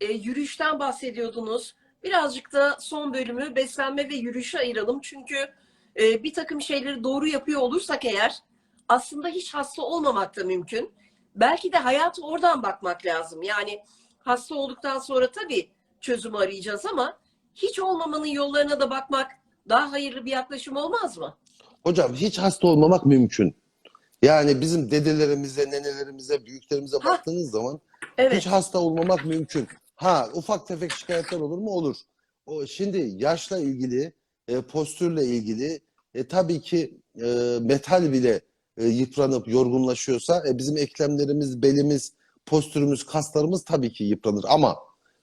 e, yürüyüşten bahsediyordunuz. Birazcık da son bölümü beslenme ve yürüyüşe ayıralım. Çünkü e, bir takım şeyleri doğru yapıyor olursak eğer aslında hiç hasta olmamak da mümkün. Belki de hayata oradan bakmak lazım. Yani hasta olduktan sonra tabii çözüm arayacağız ama hiç olmamanın yollarına da bakmak daha hayırlı bir yaklaşım olmaz mı? Hocam hiç hasta olmamak mümkün. Yani bizim dedelerimize, nenelerimize, büyüklerimize Ha. baktığınız zaman Evet. hiç hasta olmamak mümkün. Ha ufak tefek şikayetler olur mu? Olur. O şimdi yaşla ilgili, e, postürle ilgili e, tabii ki e, metal bile e, yıpranıp yorgunlaşıyorsa e, bizim eklemlerimiz, belimiz, postürümüz, kaslarımız tabii ki yıpranır. Ama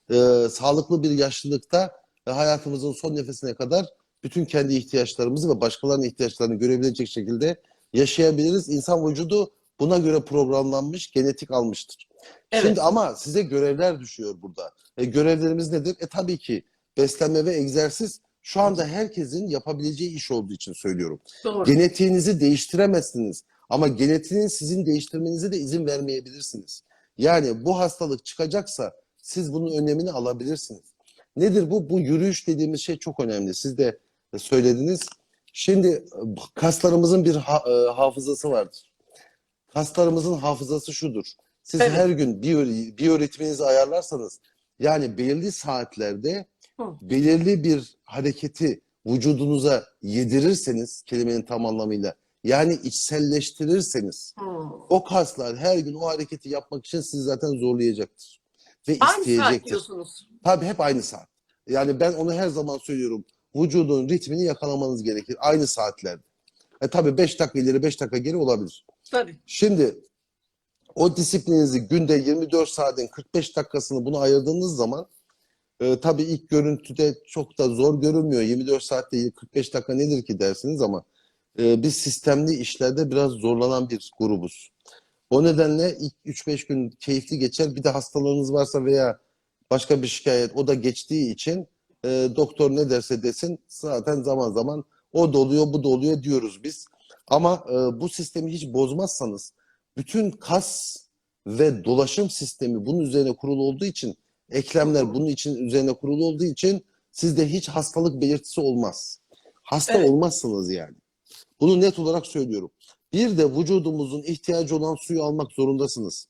e, sağlıklı bir yaşlılıkta e, hayatımızın son nefesine kadar bütün kendi ihtiyaçlarımızı ve başkalarının ihtiyaçlarını görebilecek şekilde yaşayabiliriz. İnsan vücudu buna göre programlanmış, genetik almıştır. Evet. Şimdi ama size görevler düşüyor burada. E, görevlerimiz nedir? E tabii ki beslenme ve egzersiz şu anda herkesin yapabileceği iş olduğu için söylüyorum. Doğru. Genetiğinizi değiştiremezsiniz. Ama genetiğin sizin değiştirmenize de izin vermeyebilirsiniz. Yani bu hastalık çıkacaksa siz bunun önlemini alabilirsiniz. Nedir bu? Bu yürüyüş dediğimiz şey çok önemli. Siz de söylediniz. Şimdi kaslarımızın bir ha- e, hafızası vardır. Kaslarımızın hafızası şudur. Siz Evet. her gün biyo- biyoritminizi ayarlarsanız yani belirli saatlerde Hı. belirli bir hareketi vücudunuza yedirirseniz kelimenin tam anlamıyla yani içselleştirirseniz Hmm. o kaslar her gün o hareketi yapmak için sizi zaten zorlayacaktır ve Aynı saat isteyecektir. diyorsunuz. Tabii hep aynı saat. Yani ben onu her zaman söylüyorum. Vücudun ritmini yakalamanız gerekir aynı saatlerde. E tabii 5 dakika ileri 5 dakika geri olabilir. Tabii. Şimdi o disiplininizi günde 24 saatin 45 dakikasını buna ayırdığınız zaman e, tabii ilk görüntüde çok da zor görünmüyor. 24 saatte 45 dakika nedir ki dersiniz ama e, biz sistemli işlerde biraz zorlanan bir grubuz. O nedenle ilk 3-5 gün keyifli geçer. Bir de hastalığınız varsa veya başka bir şikayet o da geçtiği için e, doktor ne derse desin zaten zaman zaman o doluyor bu doluyor diyoruz biz. Ama e, bu sistemi hiç bozmazsanız bütün kas ve dolaşım sistemi bunun üzerine kurulu olduğu için eklemler bunun için üzerine kurulu olduğu için sizde hiç hastalık belirtisi olmaz. Hasta Evet. olmazsınız yani. Bunu net olarak söylüyorum. Bir de vücudumuzun ihtiyacı olan suyu almak zorundasınız.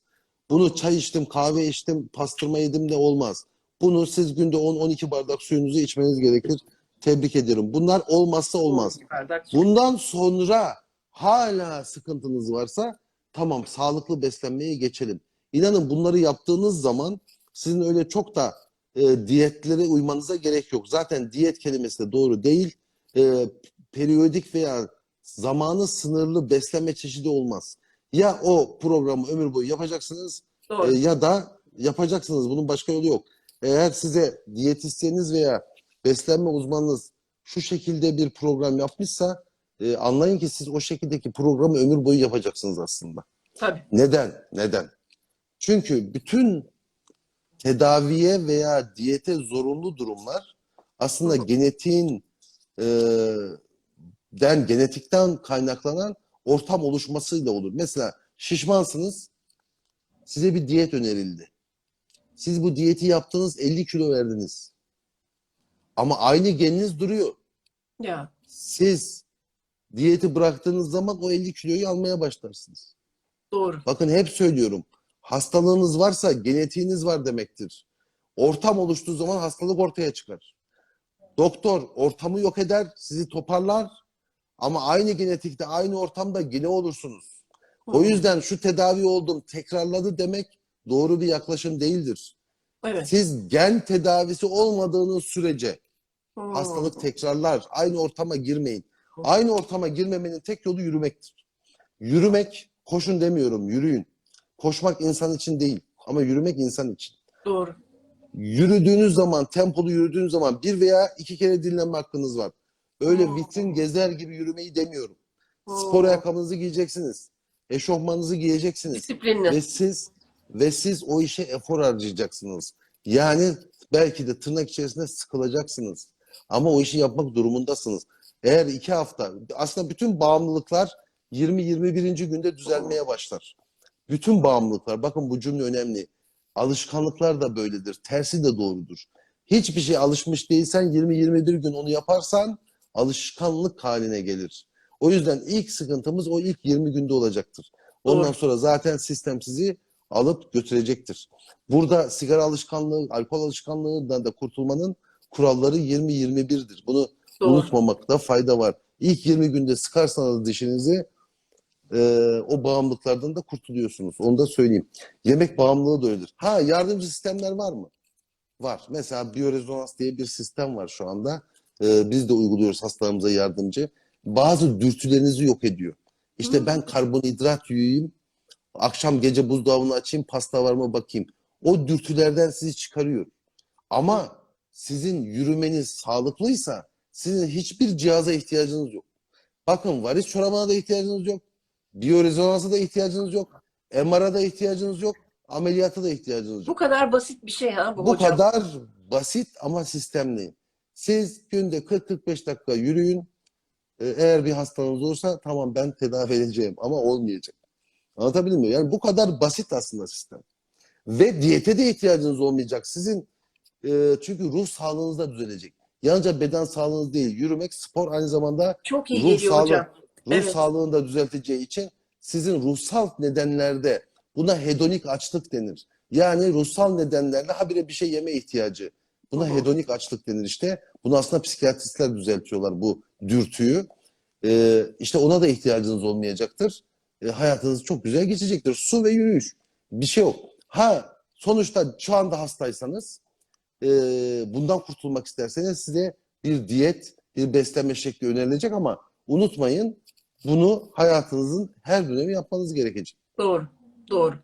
Bunu çay içtim, kahve içtim, pastırma yedim de olmaz. Bunu siz günde 10-12 bardak suyunuzu içmeniz gerekir. Tebrik ederim. Bunlar olmazsa olmaz. Bundan sonra hala sıkıntınız varsa tamam sağlıklı beslenmeye geçelim. İnanın bunları yaptığınız zaman sizin öyle çok da e, diyetlere uymanıza gerek yok. Zaten diyet kelimesi de doğru değil. E, periyodik veya zamanı sınırlı beslenme çeşidi olmaz. Ya o programı ömür boyu yapacaksınız Doğru. e, ya da yapacaksınız. Bunun başka yolu yok. Eğer size diyetisyeniniz veya beslenme uzmanınız şu şekilde bir program yapmışsa e, anlayın ki siz o şekildeki programı ömür boyu yapacaksınız aslında. Tabii. Neden? Neden? Çünkü bütün tedaviye veya diyete zorunlu durumlar aslında genetiğin e, den genetikten kaynaklanan ortam oluşmasıyla olur. Mesela şişmansınız, size bir diyet önerildi. Siz bu diyeti yaptınız, 50 kilo verdiniz. Ama aynı geniniz duruyor. Ya. Siz diyeti bıraktığınız zaman o 50 kiloyu almaya başlarsınız. Doğru. Bakın hep söylüyorum. Hastalığınız varsa genetiğiniz var demektir. Ortam oluştuğu zaman hastalık ortaya çıkar. Doktor ortamı yok eder, sizi toparlar ama aynı genetikte, aynı ortamda gene olursunuz. O yüzden şu tedavi oldum, tekrarladı demek doğru bir yaklaşım değildir. Evet. Siz gen tedavisi olmadığınız sürece Hmm. hastalık tekrarlar. Aynı ortama girmeyin. Aynı ortama girmemenin tek yolu yürümektir. Yürümek, koşun demiyorum, yürüyün. Koşmak insan için değil ama yürümek insan için. Doğru. Yürüdüğünüz zaman, tempolu yürüdüğünüz zaman bir veya iki kere dinlenme hakkınız var. Öyle Hmm. vitrin gezer gibi yürümeyi demiyorum. Hmm. Spor ayakkabınızı giyeceksiniz. Eşofmanınızı giyeceksiniz. Disiplinli. Ve siz ve siz o işe efor harcayacaksınız. Yani belki de tırnak içerisinde sıkılacaksınız. Ama o işi yapmak durumundasınız. Eğer iki hafta, aslında bütün bağımlılıklar 20-21. günde düzelmeye başlar. Bütün bağımlılıklar, bakın bu cümle önemli. Alışkanlıklar da böyledir. Tersi de doğrudur. Hiçbir şey alışmış değilsen 20-21 gün onu yaparsan alışkanlık haline gelir. O yüzden ilk sıkıntımız o ilk 20 günde olacaktır. Ondan Doğru. sonra zaten sistem sizi alıp götürecektir. Burada sigara alışkanlığı, alkol alışkanlığından da kurtulmanın kuralları 20-21'dir. Bunu Doğru. unutmamakta fayda var. İlk 20 günde sıkarsanız dişinizi e, o bağımlılıklardan da kurtuluyorsunuz. Onu da söyleyeyim. Yemek bağımlılığı da öyledir. Ha yardımcı sistemler var mı? Var. Mesela biyorezonans diye bir sistem var şu anda. E, biz de uyguluyoruz hastalarımıza yardımcı. Bazı dürtülerinizi yok ediyor. İşte Hmm. ben karbonhidrat yiyeyim, akşam gece buzdolabını açayım, pasta var mı bakayım. O dürtülerden sizi çıkarıyor. Ama sizin yürümeniz sağlıklıysa sizin hiçbir cihaza ihtiyacınız yok. Bakın varis çorabına da ihtiyacınız yok. Biyorezonansa da ihtiyacınız yok. MR'a da ihtiyacınız yok. Ameliyata da ihtiyacınız yok. Bu kadar basit bir şey ha bu, Bu hocam. kadar basit ama sistemli. Siz günde 40-45 dakika yürüyün. Ee, Eğer bir hastanız olursa tamam ben tedavi edeceğim ama olmayacak. Anlatabildim mi? Yani bu kadar basit aslında sistem. Ve diyete de ihtiyacınız olmayacak. Sizin e, çünkü ruh sağlığınız da düzelecek. Yalnızca beden sağlığınız değil. Yürümek, spor aynı zamanda Çok iyi ruh sağlığı, hocam. ruh Evet. sağlığını da düzelteceği için sizin ruhsal nedenlerde buna hedonik açlık denir. Yani ruhsal nedenlerle habire bir şey yeme ihtiyacı. Buna Hı hı. hedonik açlık denir işte. Bunu aslında psikiyatristler düzeltiyorlar bu dürtüyü. Ee, işte ona da ihtiyacınız olmayacaktır. Ee, hayatınız çok güzel geçecektir. Su ve yürüyüş. Bir şey yok. Ha sonuçta şu anda hastaysanız e, bundan kurtulmak isterseniz size bir diyet, bir beslenme şekli önerilecek ama unutmayın bunu hayatınızın her dönemi yapmanız gerekecek. Doğru. Doğru.